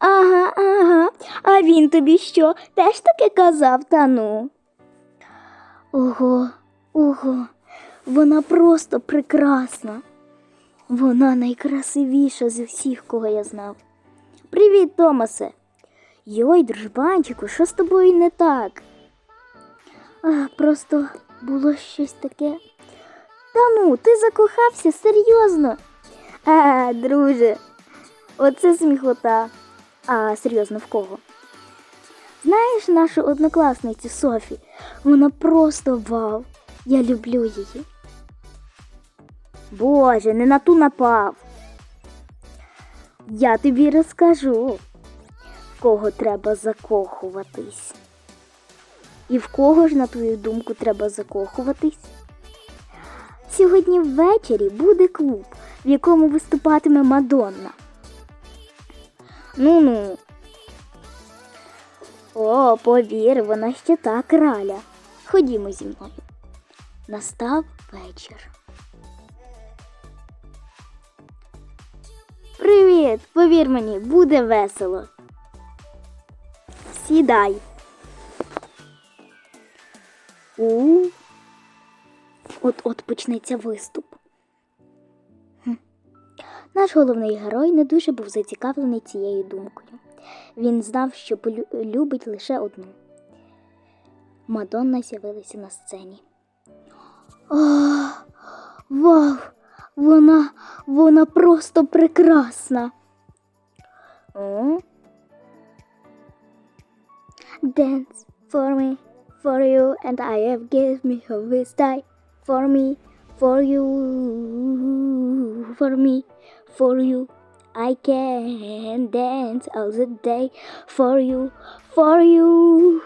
Ага, ага. А він тобі що? Теж таке казав, та ну. Ого, ого, вона просто прекрасна. Вона найкрасивіша з усіх, кого я знав. Привіт, Томасе. Йой, дружбанчику, що з тобою не так? А, просто було щось таке. Та ну, ти закохався серйозно. А, друже, оце сміхота. А серйозно в кого? Знаєш нашу однокласницю Софі? Вона просто вау. Я люблю її. Боже, не на ту напав. Я тобі розкажу, в кого треба закохуватись. І в кого ж, на твою думку, треба закохуватись? Сьогодні ввечері буде клуб, в якому виступатиме Мадонна. Ну ну. О, повір, вона ще та краля. Ходімо зі мною. Настав вечір. Привіт! Повір мені, буде весело. Сідай. У. От-от почнеться виступ. Наш головний герой не дуже був зацікавлений цією думкою. Він знав, що любить лише одну. Мадонна з'явилася на сцені. О, вау! Вона, вона просто прекрасна. О? Dance for me, for you, and I have give me a wish die for me, for you, for me, for you. I can dance all the day for you, for you,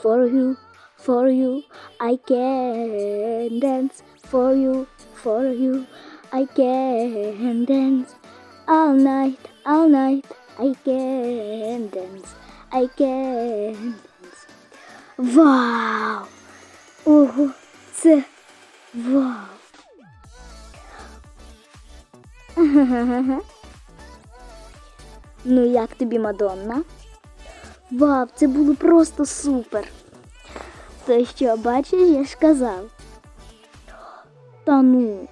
for you, for you. I can dance for you, for you. I can dance all night, all night. I can dance, I can dance. Вау! Ого, це вау! Ну, як тобі, Мадонна? Вау, це було просто супер. То що, бачиш, я ж казав. Та ну.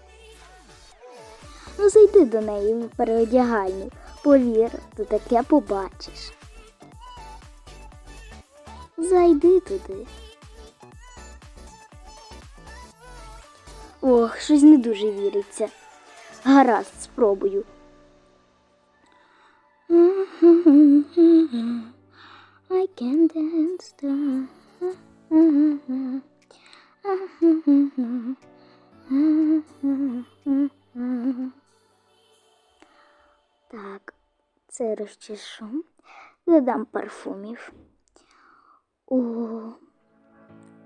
Ну, зайди до неї в переодягальню. Повір, ти таке побачиш. Зайди туди. Ох, щось не дуже віриться. Гаразд, спробую. I can dance. Так, це розчешу. Додам парфумів. О,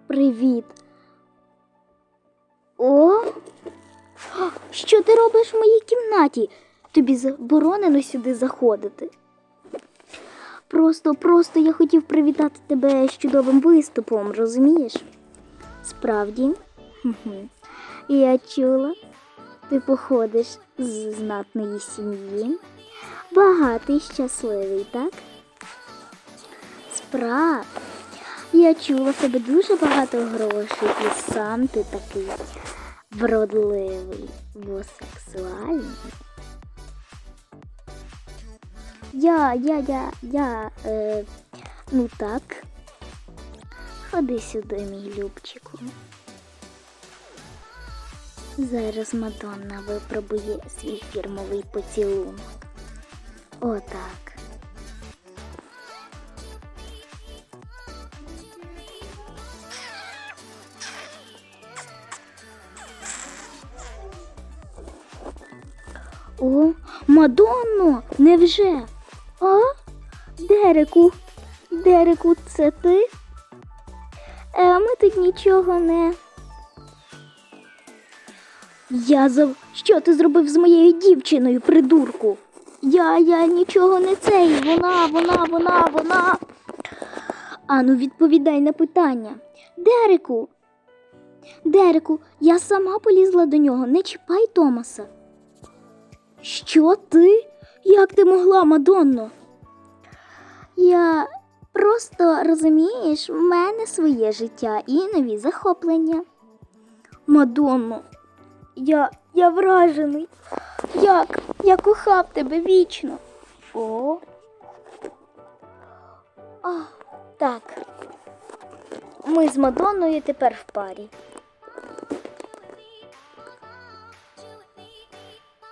привіт. Що ти робиш в моїй кімнаті? Тобі заборонено сюди заходити. Просто, просто я хотів привітати тебе з чудовим виступом, розумієш? Справді, я чула, ти походиш з знатної сім'ї. Багатий, щасливий, так? Справді. Я чула в тебе дуже багато грошей, і сам ти такий вродливий, бо сексуальний. Я, я, я, я, е, ну так. Ходи сюди, мій любчику. Зараз Мадонна випробує свій фірмовий поцілунок. Отак. О, Мадонно, невже? А? Дереку, Дереку, це ти? Е, ми тут нічого не. Я за. Що ти зробив з моєю дівчиною, придурку? Я, я нічого не цей. Вона, вона, вона, вона. Ану, відповідай на питання. Дереку. Дереку, я сама полізла до нього. Не чіпай Томаса. Що ти? Як ти могла, Мадонно? Я просто розумієш, в мене своє життя і нові захоплення. Мадонно, я, я вражений. Як? Я кохав тебе вічно. О. А, так. Ми з Мадонною тепер в парі.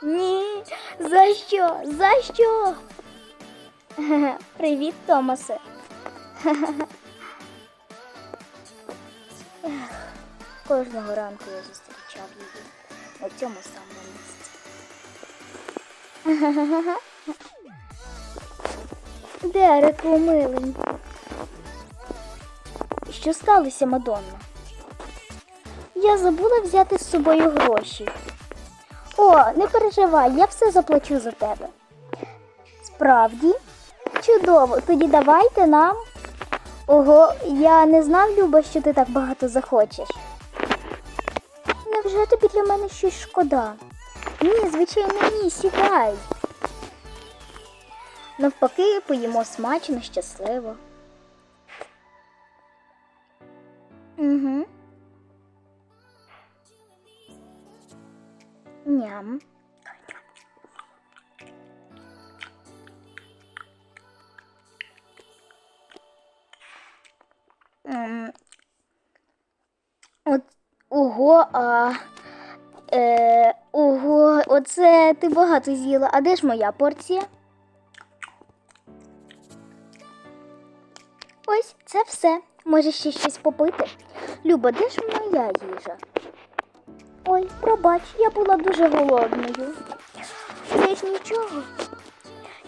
Ні, за що? За що? Привіт, Томасе. Кожного ранку я зустрічав її на цьому самому місці. Дереку, милий. Що сталося, Мадонна? Я забула взяти з собою гроші. О, не переживай, я все заплачу за тебе. Справді? Чудово, тоді давайте нам. Ого, я не знав, Люба, що ти так багато захочеш. Невже тобі для мене щось шкода? Ні, звичайно, ні, сідай. Навпаки, поїмо смачно, щасливо. Угу. Ням. Ем, От, ого, а. Е, ого, оце ти багато з'їла. А де ж моя порція? Ось, це все. Може ще щось попити? Люба, де ж моя їжа? Ой, пробач, я була дуже голодною. Це ж нічого.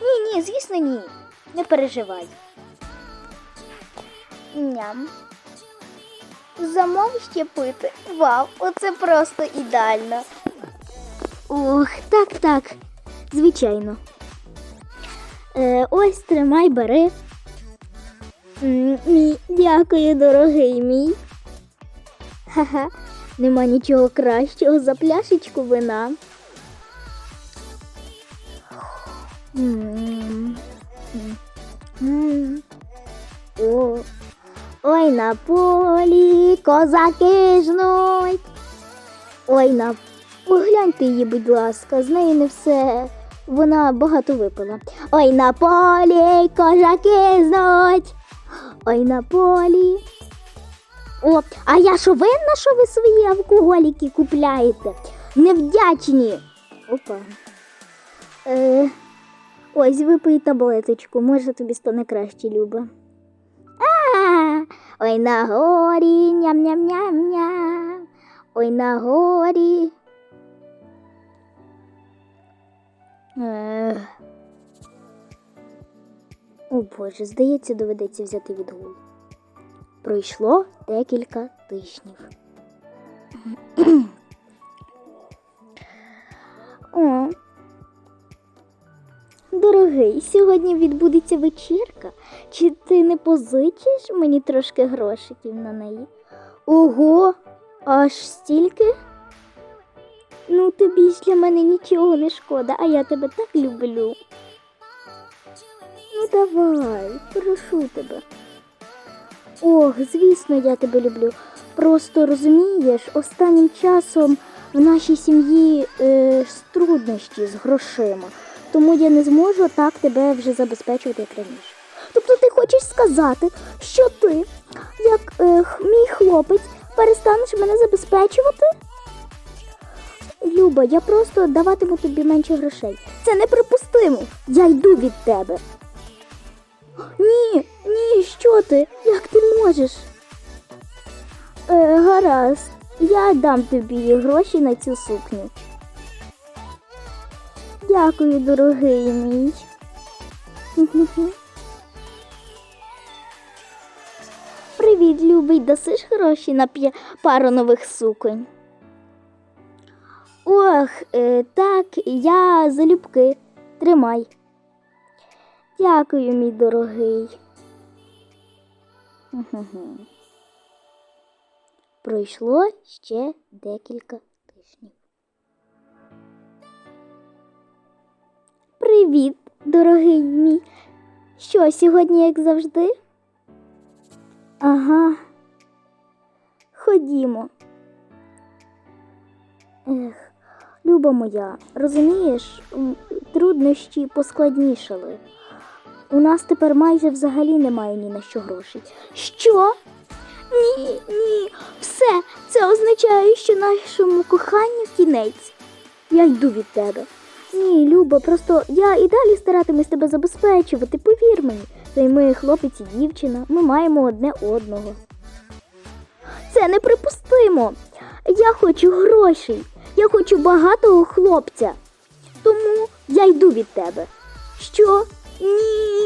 Ні, ні, звісно, ні. Не переживай. Ням. Замов ще пити. Вау, оце просто ідеально. Ох, так, так. Звичайно. Е, ось тримай, бери. М, Мій, дякую, дорогий мій. Ха-ха, нема нічого кращого за пляшечку вина. Ой, на полі козаки жнуть. Ой, на погляньте її, будь ласка, з неї не все. Вона багато випила. Ой, на полі козаки знуть. Ой, на полі. О, а я що винна, що ви свої алкоголіки купляєте? Невдячні. Опа. Е, ось випий таблеточку, може тобі стане краще, Люба. А, ой на горі, ням-ням-ням-ням. Ой на горі. Ех. О Боже, здається, доведеться взяти відгул. Пройшло декілька тижнів. О. Дорогий, сьогодні відбудеться вечірка. Чи ти не позичиш мені трошки грошиків на неї? Ого, аж стільки? Ну, тобі ж для мене нічого не шкода, а я тебе так люблю. Ну давай, прошу тебе. Ох, звісно, я тебе люблю. Просто розумієш, останнім часом в нашій сім'ї е, труднощі з грошима, тому я не зможу так тебе вже забезпечувати, як раніше. Тобто ти хочеш сказати, що ти, як е, мій хлопець, перестанеш мене забезпечувати? Люба, я просто даватиму тобі менше грошей. Це неприпустимо. Я йду від тебе. Що ти? Як ти можеш? Е, гаразд, я дам тобі гроші на цю сукню. Дякую, дорогий мій. Привіт, любий, дасиш гроші на пару нових суконь? Ох, е, так, я залюбки. Тримай. Дякую, мій дорогий. Пройшло ще декілька тижнів. Привіт, дорогий мій. Що, сьогодні, як завжди? Ага. Ходімо. Ех, Люба моя, розумієш, труднощі поскладнішали. У нас тепер майже взагалі немає ні на що грошей. Що? Ні, ні, все. Це означає, що нашому коханню кінець. Я йду від тебе. Ні, Люба, просто я і далі старатимусь тебе забезпечувати, повір мені. Та й ми хлопець і дівчина, ми маємо одне одного. Це неприпустимо. Я хочу грошей. Я хочу багатого хлопця. Тому я йду від тебе. Що? 嗯。